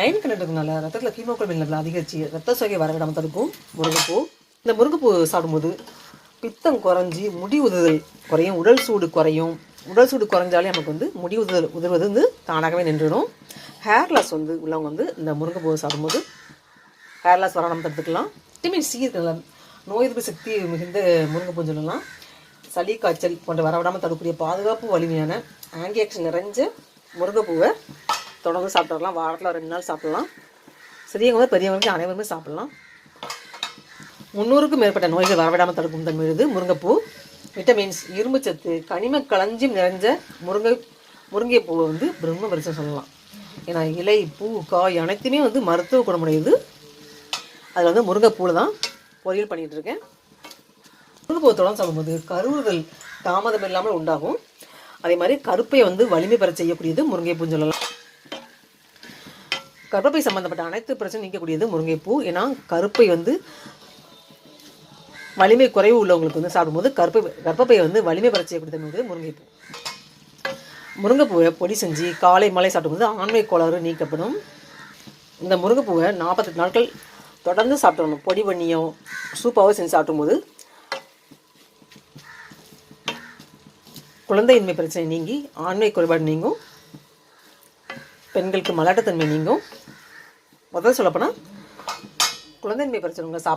Iron content ரத்தத்தில் haemoglobin level அதிகரித்து ரத்த சோகை வர விடாமல் தடுக்கும் முருங்கைப்பூ. இந்த முருங்கைப்பூ சாப்பிடும்போது பித்தம் குறைஞ்சி முடி உதுதல் குறையும் உடல் சூடு குறையும். உடல் சூடு குறைஞ்சாலே நமக்கு வந்து முடி உதுதல் உதர்வது வந்து தானாகவே நின்றுடும். ஹேர் லாஸ் வந்து உள்ளவங்க வந்து இந்த முருங்கைப்பூ சாப்பிடும்போது ஹேர் லாஸ் வராமல் தடுத்துக்கலாம். விட்டமின் சி இருக்குல்ல நோய் எதிர்ப்பு சக்தி மிகுந்த முருங்கைப்பூ சொல்லலாம். சளி காய்ச்சல் போன்ற வரவிடாமல் தடுக்கக்கூடிய பாதுகாப்பு வலிமையான ஆன்டி ஆக்ஷன் நிறைஞ்ச முருங்கைப்பூவை தொடர்ந்து சாப்பிட்டு வரலாம் வாரத்தில் ரெண்டு நாள் சாப்பிடலாம். சிறியவங்க பெரியவங்களுக்கு அனைவருமே சாப்பிட்லாம். முந்நூறுக்கும் மேற்பட்ட நோய்கள் வரவிடாமல் தடுக்கும் தன்மை இது முருங்கைப்பூ விட்டமின்ஸ் இரும்புச்சத்து கனிம களஞ்சியம் நிறைஞ்ச முருங்கை முருங்கைப்பூவை வந்து பிரம்ம பரிசம் சொல்லலாம். ஏன்னா இலை பூ காய் அனைத்துமே வந்து மருத்துவ குணமுடையது. அதில் வந்து முருங்கைப்பூவில் தான் பொரியல் பண்ணிகிட்டு இருக்கேன் முருங்கைப்பூவை தொடர்ந்து சாப்பிடும்போது கருவுகள் தாமதம் இல்லாமல் உண்டாகும். அதே மாதிரி கருப்பையை வந்து வலிமை பெற செய்யக்கூடியது முருங்கைப்பூன்னு சொல்லலாம். கருப்பை சம்பந்தப்பட்ட அனைத்து பிரச்சனை நீக்கக்கூடியது முருங்கைப்பூ. ஏன்னா கருப்பை வந்து வலிமை குறைவு உள்ளவங்களுக்கு வந்து சாப்பிடும்போது கருப்பை கர்ப்பப்பையை வந்து வலிமை பெற செய்யக்கூடியது முருங்கைப்பூ. முருங்கைப்பூவை பொடி செஞ்சு காலை மலை சாப்பிடும்போது ஆண்மை கோளாறு நீக்கப்படும். இந்த முருங்கைப்பூவை நாற்பத்தெட்டு நாட்கள் தொடர்ந்து சாப்பிடணும். பொடி பண்ணியோ சூப்பாவோ செஞ்சு சாப்பிடும்போது குழந்தையின்மை பிரச்சனை நீங்கி ஆண்மை குறைபாடு நீங்கும். பெண்களுக்கு மலாட்டத்தன்மை நீங்கும். முதல்ல சொல்லப்போனால் குழந்தையின்மை பிரச்சனைங்க சாப்பிட்டு